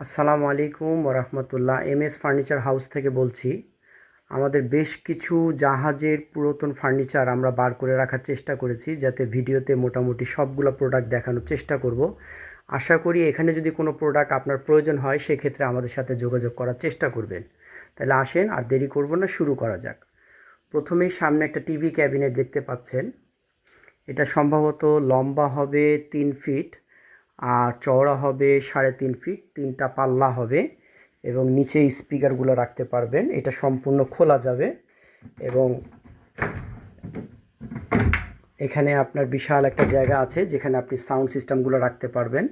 আসসালামু আলাইকুম রহমতুল্লাহ। এম এস ফার্নিচার হাউস থেকে বলছি। আমাদের বেশ কিছু জাহাজের পুরাতন ফার্নিচার আমরা বার করে রাখার চেষ্টা করেছি, যাতে ভিডিওতে মোটামুটি সবগুলো প্রোডাক্ট দেখানোর চেষ্টা করব। আশা করি এখানে যদি কোনো প্রোডাক্ট আপনার প্রয়োজন হয়, সেক্ষেত্রে আমাদের সাথে যোগাযোগ করার চেষ্টা করবেন। তাহলে আসেন, আর দেরি করব না, শুরু করা যাক। প্রথমেই সামনে একটা টিভি ক্যাবিনেট দেখতে পাচ্ছেন। এটা সম্ভবত লম্বা হবে তিন ফিট। আর চওড়া হবে সাড়ে তিন ফিট তিনটা পাল্লা হবে এবং নিচে স্পিকারগুলো রাখতে পারবেন। এটা সম্পূর্ণ খোলা যাবে এবং এখানে আপনার বিশাল একটা জায়গা আছে যেখানে আপনি সাউন্ড সিস্টেমগুলো রাখতে পারবেন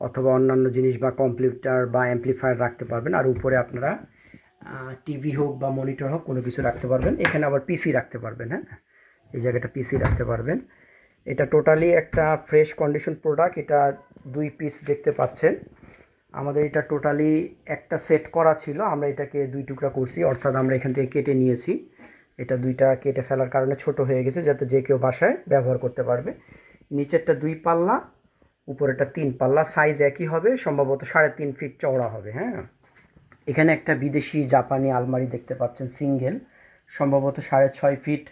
অথবা অন্যান্য জিনিস বা কম্পিউটার বা অ্যাম্পলিফায়ার রাখতে পারবেন। আর উপরে আপনারা টিভি হোক বা মনিটর হোক কোনো কিছু রাখতে পারবেন। এখানে আবার পিসি রাখতে পারবেন হ্যাঁ? এই জায়গাটা পিসি রাখতে পারবেন। এটা টোটালি একটা ফ্রেশ কন্ডিশন প্রোডাক্ট এটা দুই পিস দেখতে পাচ্ছেন। আমাদের এটা টোটালি একটা সেট করা ছিল, আমরা এটাকে দুই টুকরা করছি, অর্থাৎ আমরা এখান থেকে কেটে নিয়েছি। এটা দুইটা কেটে ফেলার কারণে ছোট হয়ে গেছে, যাতে যে কেউ বাসায় ব্যবহার করতে পারবে। নিচেরটা দুই পাল্লা, উপরেরটা তিন পাল্লা সাইজ একই হবে, সম্ভবত সাড়ে তিন ফিট চওড়া হবে হ্যাঁ। এখানে একটা বিদেশি জাপানি আলমারি দেখতে পাচ্ছেন সিঙ্গেল সম্ভবত সাড়ে ছয় ফিট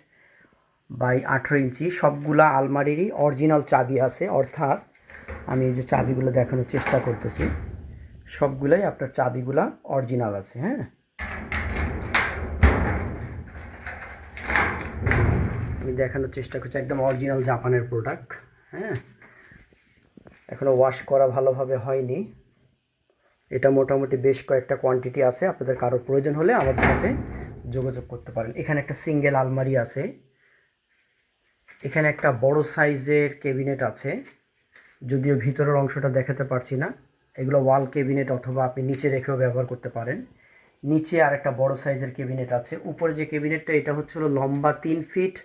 বাই আঠেরো ইঞ্চি। সবগুলা আলমারিরই অরিজিনাল চাবি আছে, অর্থাৎ আমি এই যে চাবিগুলো দেখানোর চেষ্টা করতেছি, সবগুলাই আপনার চাবিগুলা অরিজিনাল আছে হ্যাঁ? আমি দেখানোর চেষ্টা করছি, একদম অরিজিনাল জাপানের প্রোডাক্ট হ্যাঁ? এখনও ওয়াশ করা ভালোভাবে হয়নি। এটা মোটামুটি বেশ কয়েকটা কোয়ান্টিটি আছে, আপনাদের কারোর প্রয়োজন হলে আমাদের সাথে যোগাযোগ করতে পারেন। এখানে একটা সিঙ্গেল আলমারি আছে। এখানে একটা বড় সাইজের ক্যাবিনেট আছে। যদিও ভিতরের অংশটা দেখাতে পারছি না। এগুলো ওয়াল ক্যাবিনেট অথবা আপনি নিচে রেখেও ব্যবহার করতে পারেন। নিচে আর একটা বড় সাইজের ক্যাবিনেট আছে। উপরে যে ক্যাবিনেটটা, এটা হচ্ছে হলো লম্বা তিন ফিট,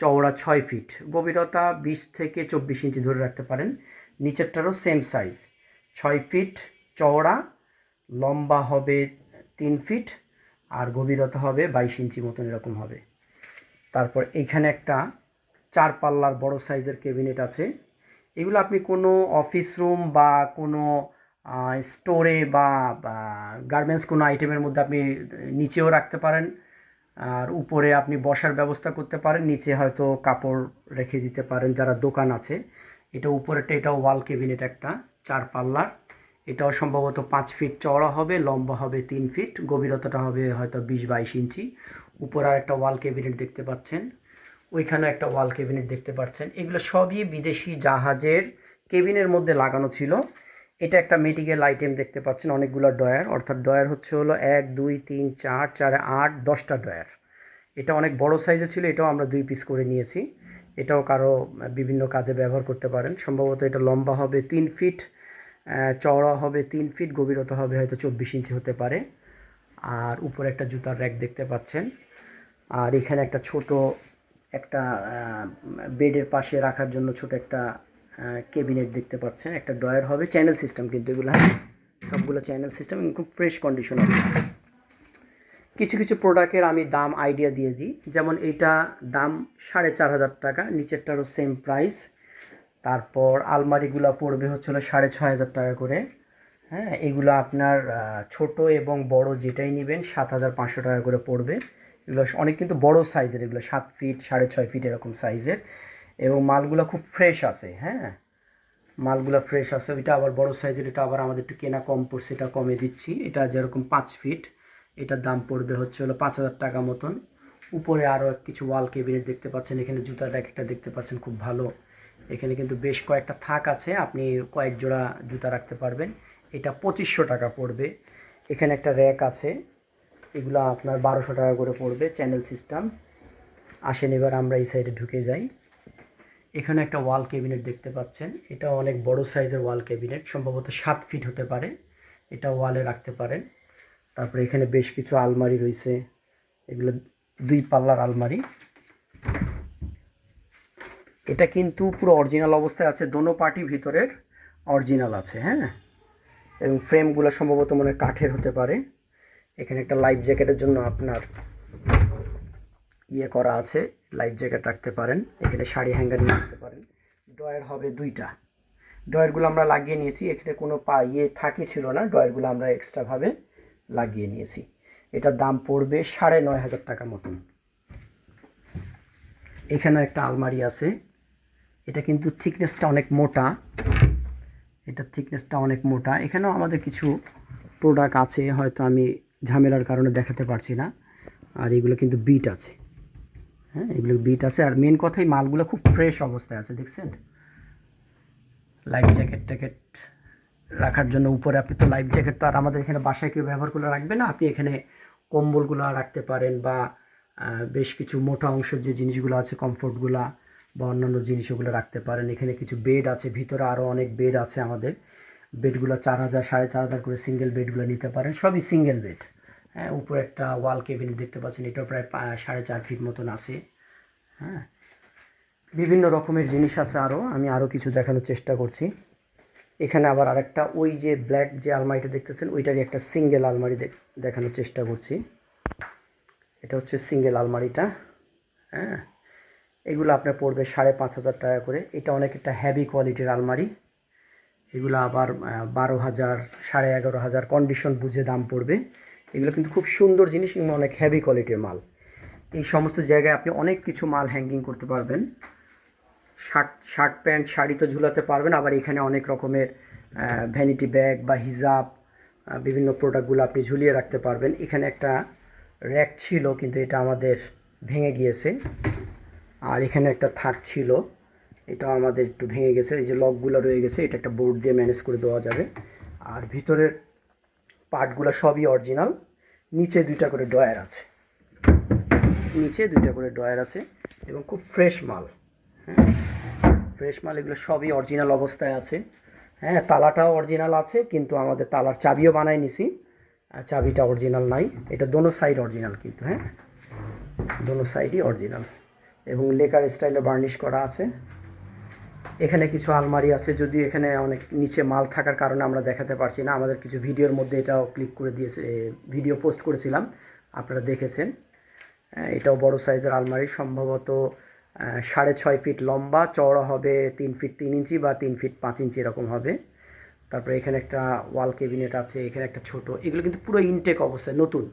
চওড়া ছয় ফিট। গভীরতা বিশ থেকে চব্বিশ ইঞ্চি ধরে রাখতে পারেন। নিচেরটারও সেম সাইজ ছয় ফিট, চওড়া, লম্বা হবে তিন ফিট আর গভীরতা হবে বাইশ ইঞ্চি মতন এরকম হবে। তারপর এইখানে একটা চার পাল্লার বড় সাইজের ক্যাবিনেট আছে। এগুলো আপনি কোনো অফিস রুম বা কোনো স্টোরে বা গার্মেন্টস কোনো আইটেমের মধ্যে আপনি, নিচেও রাখতে পারেন। আর উপরে আপনি বসার ব্যবস্থা করতে পারেন, নিচে হয়তো কাপড় রেখে দিতে পারেন যারা দোকান আছে। এটা উপরেটা এটাও ওয়াল ক্যাবিনেট একটা, চার পাল্লার। এটাও সম্ভবত পাঁচ ফিট চওড়া হবে, লম্বা হবে তিন ফিট, গভীরতাটা হবে হয়তো বিশ বাইশ ইঞ্চি। উপরে আর একটা ওয়াল ক্যাবিনেট দেখতে পাচ্ছেন। ওইখানে একটা ওয়াল কেবিনেট দেখতে পাচ্ছেন। এগুলো সবই বিদেশি জাহাজের কেবিনের মধ্যে লাগানো ছিল। এটা একটা মেডিকেল আইটেম দেখতে পাচ্ছেন, অনেকগুলো ডয়ার অর্থাৎ ডয়ার হচ্ছে হলো এক, দুই, তিন, চার চার, আট, দশটা ডয়ার এটা অনেক বড় সাইজে ছিল, এটাও আমরা দুই পিস করে নিয়েছি। এটাও কারও বিভিন্ন কাজে ব্যবহার করতে পারেন। সম্ভবত এটা লম্বা হবে তিন ফিট চওড়া হবে তিন ফিট গভীরতা হবে হয়তো চব্বিশ ইঞ্চি হতে পারে। আর উপরে একটা জুতার র্যাক দেখতে পাচ্ছেন। আর এখানে একটা ছোট একটা বেডের পাশে রাখার জন্য ছোট একটা কেবিনেট দেখতে পাচ্ছেন। একটা ড্রয়ার হবে চ্যানেল সিস্টেম কিন্তু এগুলো সবগুলো চ্যানেল সিস্টেম খুব ফ্রেশ কন্ডিশন আছে কিছু কিছু প্রোডাক্টের আমি দাম আইডিয়া দিয়ে দিই। যেমন এইটা দাম সাড়ে চার হাজার টাকা, নিচেরটারও সেম প্রাইস তারপর আলমারিগুলো পড়বে হচ্ছিল সাড়ে ছয় হাজার টাকা করে। হ্যাঁ এগুলো আপনার ছোট এবং বড় যেটাই নেবেন, সাত হাজার পাঁচশো টাকা করে পড়বে। এগুলো অনেক কিন্তু বড় সাইজের এগুলো সাত ফিট সাড়ে ছয় ফিট এরকম সাইজের এবং মালগুলো খুব ফ্রেশ আছে হ্যাঁ? মালগুলো ফ্রেশ আছে ওইটা আবার বড় সাইজের এটা আবার আমাদের একটু কেনা কম পড়ছে, এটা কমে দিচ্ছি। এটা যেরকম পাঁচ ফিট এটার দাম পড়বে হচ্ছে হলো পাঁচ হাজার টাকা মতন। উপরে আরও কিছু ওয়াল কেবিনেট দেখতে পাচ্ছেন, এখানে জুতার র্যাক একটা দেখতে পাচ্ছেন, খুব ভালো। এখানে কিন্তু বেশ কয়েকটা থাক আছে, আপনি কয়েক জোড়া জুতা রাখতে পারবেন। এটা পঁচিশশো টাকা পড়বে। এখানে একটা র্যাক আছে। এগুলো আপনার বারোশো টাকা করে পড়বে চ্যানেল সিস্টেম আসেন এবার আমরা এই সাইডে ঢুকে যাই। এখানে একটা ওয়াল ক্যাবিনেট দেখতে পাচ্ছেন। এটা অনেক বড় সাইজের ওয়াল ক্যাবিনেট সম্ভবত সাত ফিট হতে পারে। এটা ওয়ালে রাখতে পারেন। তারপরে এখানে বেশ কিছু আলমারি রয়েছে। এগুলো দুই পাল্লার আলমারি। এটা কিন্তু পুরো অরিজিনাল অবস্থায় আছে, দোনো পার্টি ভিতরের অরিজিনাল আছে হ্যাঁ? এবং ফ্রেমগুলো সম্ভবত মনে কাঠের হতে পারে। এখানে একটা লাইফ জ্যাকেটের জন্য আপনার ইয়ে করা আছে লাইফ জ্যাকেট রাখতে পারেন। এখানে শাড়ি হ্যাঙ্গার রাখতে পারেন। ড্রয়ার হবে দুইটা। ডয়ারগুলো আমরা লাগিয়ে নিয়েছি, এখানে কোনো পা ইয়ে থাকি ছিল না ডয়ারগুলো আমরা এক্সট্রাভাবে লাগিয়ে নিয়েছি। এটার দাম পড়বে সাড়ে নয় হাজার টাকা মতন। এখানে একটা আলমারি আছে। এটা কিন্তু থিকনেসটা অনেক মোটা। এটা থিকনেসটা অনেক মোটা। এখানেও আমাদের কিছু প্রোডাক্ট আছে, হয়তো আমি ঝামেলার কারণে দেখাতে পারছি না। আর এগুলো কিন্তু বিট আছে। হ্যাঁ এগুলো বিট আছে। আর মেন কথাই মালগুলো খুব ফ্রেশ অবস্থায় আছে, দেখছেন? লাইফ জ্যাকেট ট্যাকেট রাখার জন্য উপরে আপনি তো লাইফ জ্যাকেট তো আর আমাদের এখানে বাসায় কেউ ব্যবহার করে রাখবে না। আপনি এখানে কম্বলগুলো রাখতে পারেন বা বেশ কিছু মোটা অংশের যে জিনিসগুলো আছে কমফোর্টগুলা বা অন্যান্য জিনিস ওগুলো রাখতে পারেন। এখানে কিছু বেড আছে, ভিতরে আরও অনেক বেড আছে আমাদের। বেডগুলো চার হাজার, সাড়ে চার হাজার করে সিঙ্গেল বেডগুলো নিতে পারেন। সবই সিঙ্গেল বেড হ্যাঁ উপরে একটা ওয়াল কেবিনেট দেখতে পাচ্ছেন এটাও প্রায় সাড়ে চার ফিট মতন আছে। হ্যাঁ বিভিন্ন রকমের জিনিস আছে আরও আমি আরও কিছু দেখানোর চেষ্টা করছি। এখানে আবার আরেকটা, ওই যে ব্ল্যাক যে আলমারিটা দেখতেছেন, ওইটারই একটা সিঙ্গেল আলমারি দেখ- দেখানোর চেষ্টা করছি। এটা হচ্ছে সিঙ্গেল আলমারিটা। হ্যাঁ এগুলো আপনার পড়বে সাড়ে পাঁচ হাজার টাকা করে। এটা অনেক একটা হ্যাভি কোয়ালিটির আলমারি। এগুলো আবার বারো হাজার, সাড়ে এগারো হাজার কন্ডিশন বুঝে দাম পড়বে। এগুলো কিন্তু খুব সুন্দর জিনিস এবং অনেক হ্যাভি কোয়ালিটির মাল। এই সমস্ত জায়গায় আপনি অনেক কিছু মাল হ্যাঙ্গিং করতে পারবেন। শার্ট শার্ট প্যান্ট, শাড়ি তো ঝুলাতে পারবেন, আবার এখানে অনেক রকমের ভ্যানিটি ব্যাগ বা হিজাব বিভিন্ন প্রোডাক্টগুলো আপনি ঝুলিয়ে রাখতে পারবেন। এখানে একটা র্যাক ছিল, কিন্তু এটা আমাদের ভেঙে গিয়েছে। আর এখানে একটা থাক ছিল এটা আমাদের একটু ভেঙে গেছে। এই যে লকগুলো রয়ে গেছে, এটা একটা বোর্ড দিয়ে ম্যানেজ করে দেওয়া যাবে। আর ভিতরের পার্টগুলো সবই অরিজিনাল নিচে দুইটা করে ডয়ার আছে। নিচে দুইটা করে ডয়ার আছে এবং খুব ফ্রেশ মাল। হ্যাঁ ফ্রেশ মাল এগুলো সবই অরিজিনাল অবস্থায় আছে। হ্যাঁ তালাটাও অরিজিনাল আছে, কিন্তু আমাদের তালার চাবিও বানায় নিছি। চাবিটা অরিজিনাল নাই। এটা দোনো সাইড অরিজিনাল কিন্তু হ্যাঁ। দোনো সাইডই অরিজিনাল এবং লেকার স্টাইলে বার্নিশ করা আছে। এখানে কিছু আলমারি আছে যদিও এখানে অনেক নিচে মাল থাকার কারণে আমরা দেখাতে পারছি না। আমাদের কিছু ভিডিওর মধ্যে এটাও ক্লিক করে দিয়েছে ভিডিও পোস্ট করেছিলাম, আপনারা দেখেছেন। এটাও বড় সাইজের আলমারি, সম্ভবত সাড়ে ছয় ফিট লম্বা, চওড়া হবে তিন ফিট তিন ইঞ্চি বা তিন ফিট পাঁচ ইঞ্চি এরকম হবে। তারপরে এখানে একটা ওয়াল কেবিনেট আছে, এখানে একটা ছোট, এগুলো কিন্তু পুরো ইনটেক অবস্থায়, নতুন।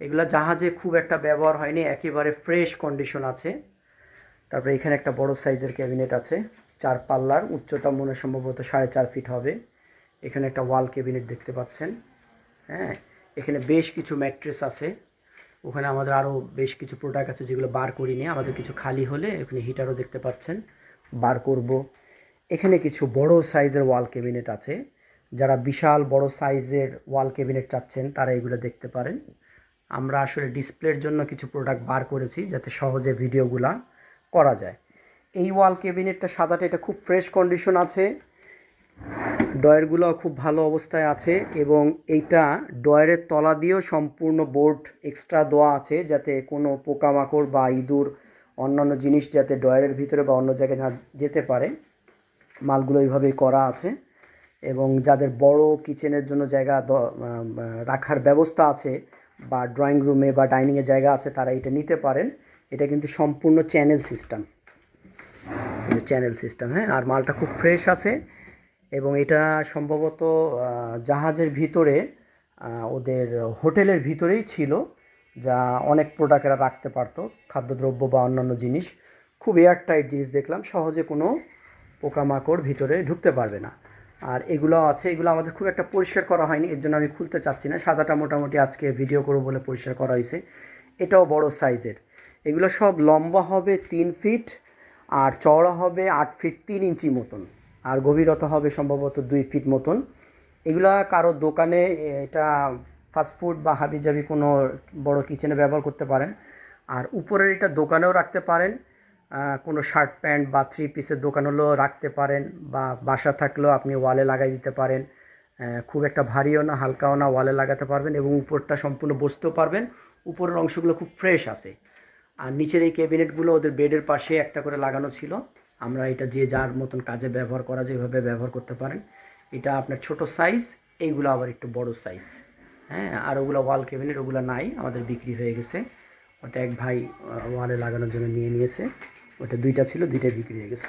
এগুলো জাহাজে খুব একটা ব্যবহার হয়নি, একেবারে ফ্রেশ কন্ডিশন আছে। তারপরে এখানে একটা বড় সাইজের ক্যাবিনেট আছে। চার পাল্লার উচ্চতা মনে সম্ভবত সাড়ে চার ফিট হবে। এখানে একটা ওয়াল ক্যাবিনেট দেখতে পাচ্ছেন। হ্যাঁ এখানে বেশ কিছু ম্যাট্রেস আছে। ওখানে আমাদের আরও বেশ কিছু প্রোডাক্ট আছে যেগুলো বার করিনি আমাদের কিছু খালি হলে এখানে হিটারও দেখতে পাচ্ছেন। বার করব। এখানে কিছু বড় সাইজের ওয়াল ক্যাবিনেট আছে। যারা বিশাল বড় সাইজের ওয়াল ক্যাবিনেট চাচ্ছেন, তারা এগুলো দেখতে পারেন। আমরা আসলে ডিসপ্লের জন্য কিছু প্রোডাক্ট বার করেছি যাতে সহজে ভিডিওগুলা করা যায়। এই ওয়াল ক্যাবিনেটটা সাদাটা, এটা খুব ফ্রেশ কন্ডিশন আছে। ডয়ারগুলো খুব ভালো অবস্থায় আছে এবং এইটা ডয়ারের তলা দিয়েও সম্পূর্ণ বোর্ড এক্সট্রা দেওয়া আছে যাতে কোনো পোকামাকড় বা ইঁদুর, অন্যান্য জিনিস যাতে ডয়ারের ভিতরে বা অন্য জায়গায় না যেতে পারে। মালগুলো এইভাবেই করা আছে এবং যাদের বড় কিচেনের জন্য জায়গা রাখার ব্যবস্থা আছে বা ড্রয়িং রুমে বা ডাইনিংয়ে জায়গা আছে, তারা এটা নিতে পারেন। এটা কিন্তু সম্পূর্ণ চ্যানেল সিস্টেম চ্যানেল সিস্টেম হ্যাঁ? আর মালটা খুব ফ্রেশ আছে এবং এটা সম্ভবত জাহাজের ভিতরে ওদের হোটেলের ভিতরেই ছিল, যা অনেক প্রোডাক্ট এরা রাখতে পারতো, খাদ্যদ্রব্য বা অন্যান্য জিনিস। খুব এয়ার টাইট জিনিস দেখলাম, সহজে কোনো পোকামাকড় ভিতরে ঢুকতে পারবে না। আর এগুলো আছে, এগুলো আমাদের খুব একটা পরিষ্কার করা হয়নি, এর জন্য আমি খুলতে চাচ্ছি না। সাদাটা মোটামুটি আজকে ভিডিও করব বলে পরিষ্কার করা হয়েছে। এটাও বড় সাইজের এগুলো সব লম্বা হবে তিন ফিট আর চওড়া হবে আট ফিট তিন ইঞ্চি মতন। আর গভীরতা হবে সম্ভবত দুই ফিট মতন। এগুলা কারও দোকানে, এটা ফাস্টফুড বা হাবিজাবি কোনো বড় কিচেনে ব্যবহার করতে পারেন। আর উপরের এটা দোকানেও রাখতে পারেন। কোনো শার্ট প্যান্ট বা থ্রি পিসের দোকান হলেও রাখতে পারেন বা বাসা থাকলেও আপনি ওয়ালে লাগাই দিতে পারেন। খুব একটা ভারীও না, হালকাও না ওয়ালে লাগাতে পারবেন এবং উপরটা সম্পূর্ণ বসতেও পারবেন। উপরের অংশগুলো খুব ফ্রেশ আছে। আর নিচের এই ক্যাবিনেটগুলো ওদের বেডের পাশে একটা করে লাগানো ছিল। আমরা এটা যে যার মতন কাজে ব্যবহার করা যেভাবে ব্যবহার করতে পারেন। এটা আপনার ছোট সাইজ এইগুলো আবার একটু বড় সাইজ হ্যাঁ আর ওগুলো ওয়াল ক্যাবিনেট ওগুলো নাই, আমাদের বিক্রি হয়ে গেছে। ওটা এক ভাই ওয়ালে লাগানোর জন্য নিয়ে নিয়েছে। ওটা দুইটা ছিল, দুইটাই বিক্রি হয়ে গেছে।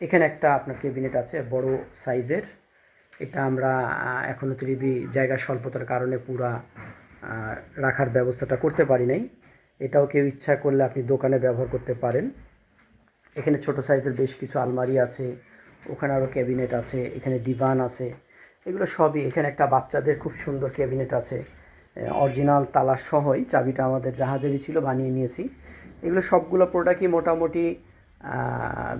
এখানে একটা আপনার ক্যাবিনেট আছে, বড় সাইজের এটা আমরা এখনও এখনও ত্রিবি জায়গার স্বল্পতার কারণে পুরা রাখার ব্যবস্থাটা করতে পারি নাই। এটাও কেউ ইচ্ছা করলে আপনি দোকানে ব্যবহার করতে পারেন। এখানে ছোট সাইজের বেশ কিছু আলমারি আছে, ওখানে আরও ক্যাবিনেট আছে, এখানে ডিভান আছে। এগুলো সবই এখানে একটা বাচ্চাদের খুব সুন্দর ক্যাবিনেট আছে। অরিজিনাল তালা সহই চাবিটা আমাদের জাহাজেরই ছিল, বানিয়ে নিয়েছি। এগুলো সবগুলো প্রোডাক্টই মোটামুটি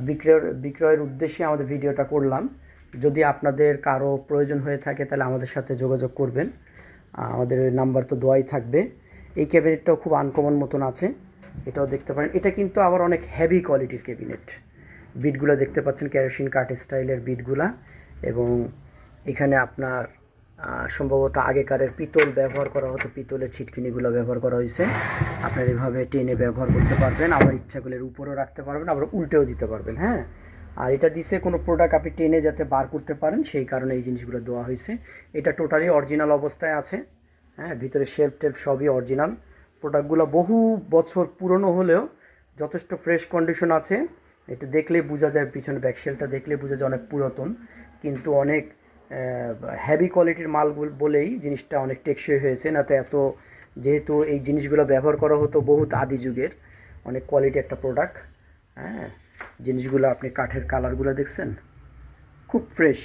বিক্রয়ের বিক্রয়ের উদ্দেশ্যে আমাদের ভিডিওটা করলাম। যদি আপনাদের কারও প্রয়োজন হয়ে থাকে তাহলে আমাদের সাথে যোগাযোগ করবেন। আমাদের নাম্বার তো দোয়াই থাকবে। এই ক্যাবিনেটটাও খুব আনকমন মতন আছে। এটাও দেখতে পারেন। এটা কিন্তু আবার অনেক হেভি কোয়ালিটির ক্যাবিনেট বিটগুলো দেখতে পাচ্ছেন ক্যারোসিন কাট স্টাইলের বিটগুলা এবং এখানে আপনার সম্ভবত আগেকারের পিতল ব্যবহার করা হতো, পিতলের ছিটকিনিগুলো ব্যবহার করা হয়েছে। আপনার এভাবে টেনে ব্যবহার করতে পারবেন। আবার ইচ্ছা করলে উপরেও রাখতে পারবেন, আবার উল্টেও দিতে পারবেন হ্যাঁ? আর এটা দিছে কোনো প্রোডাক্ট আপনি টেনে যাতে বার করতে পারেন, সেই কারণে এই জিনিসগুলো দেওয়া হয়েছে। এটা টোটালি অরিজিনাল অবস্থায় আছে। হ্যাঁ ভিতরে শেলফ টেলফ সবই অরিজিনাল প্রোডাক্টগুলো বহু বছর পুরনো হলেও যথেষ্ট ফ্রেশ কন্ডিশন আছে। এটা দেখলেই বোঝা যায় পিছনে ব্যাকশেলটা দেখলে বোঝা যায় অনেক পুরাতন। কিন্তু অনেক হেভি কোয়ালিটির মাল বলেই জিনিসটা অনেক টেকসই হয়েছে। না তো এত, যেহেতু এই জিনিসগুলো ব্যবহার করা হতো বহুত আদি যুগের, অনেক কোয়ালিটি একটা প্রোডাক্ট হ্যাঁ জিনিসগুলো আপনি কাঠের কালারগুলো দেখছেন? খুব ফ্রেশ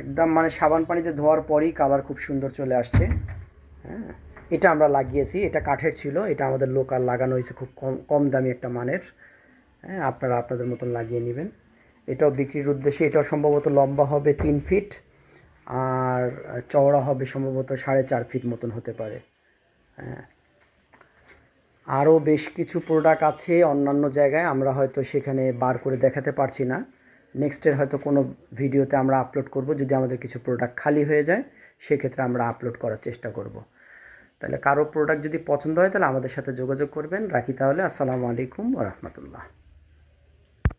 একদম মানে সাবান পানিতে ধোয়ার পরেই কালার খুব সুন্দর চলে আসছে। হ্যাঁ। এটা আমরা লাগিয়েছি, এটা কাঠের ছিল, এটা আমাদের লোকাল লাগানো হয়েছে খুব কম কম দামি একটা মানের। হ্যাঁ আপনারা আপনাদের মতন লাগিয়ে নেবেন। এটাও বিক্রির উদ্দেশ্যে, এটাও সম্ভবত লম্বা হবে তিন ফিট আর চওড়া হবে সম্ভবত সাড়ে চার ফিট মতন হতে পারে। হ্যাঁ। আরও বেশ কিছু প্রোডাক্ট আছে অন্যান্য জায়গায়, আমরা হয়তো সেখানে বার করে দেখাতে পারছি না। নেক্সটের হয়তো কোনো ভিডিওতে আমরা আপলোড করব, যদি আমাদের কিছু প্রোডাক্ট খালি হয়ে যায়, সেক্ষেত্রে আমরা আপলোড করার চেষ্টা করব। তাহলে কারও প্রোডাক্ট যদি পছন্দ হয় তাহলে আমাদের সাথে যোগাযোগ করবেন। রাখি তাহলে। আসসালামু আলাইকুম রহমতুল্লাহ।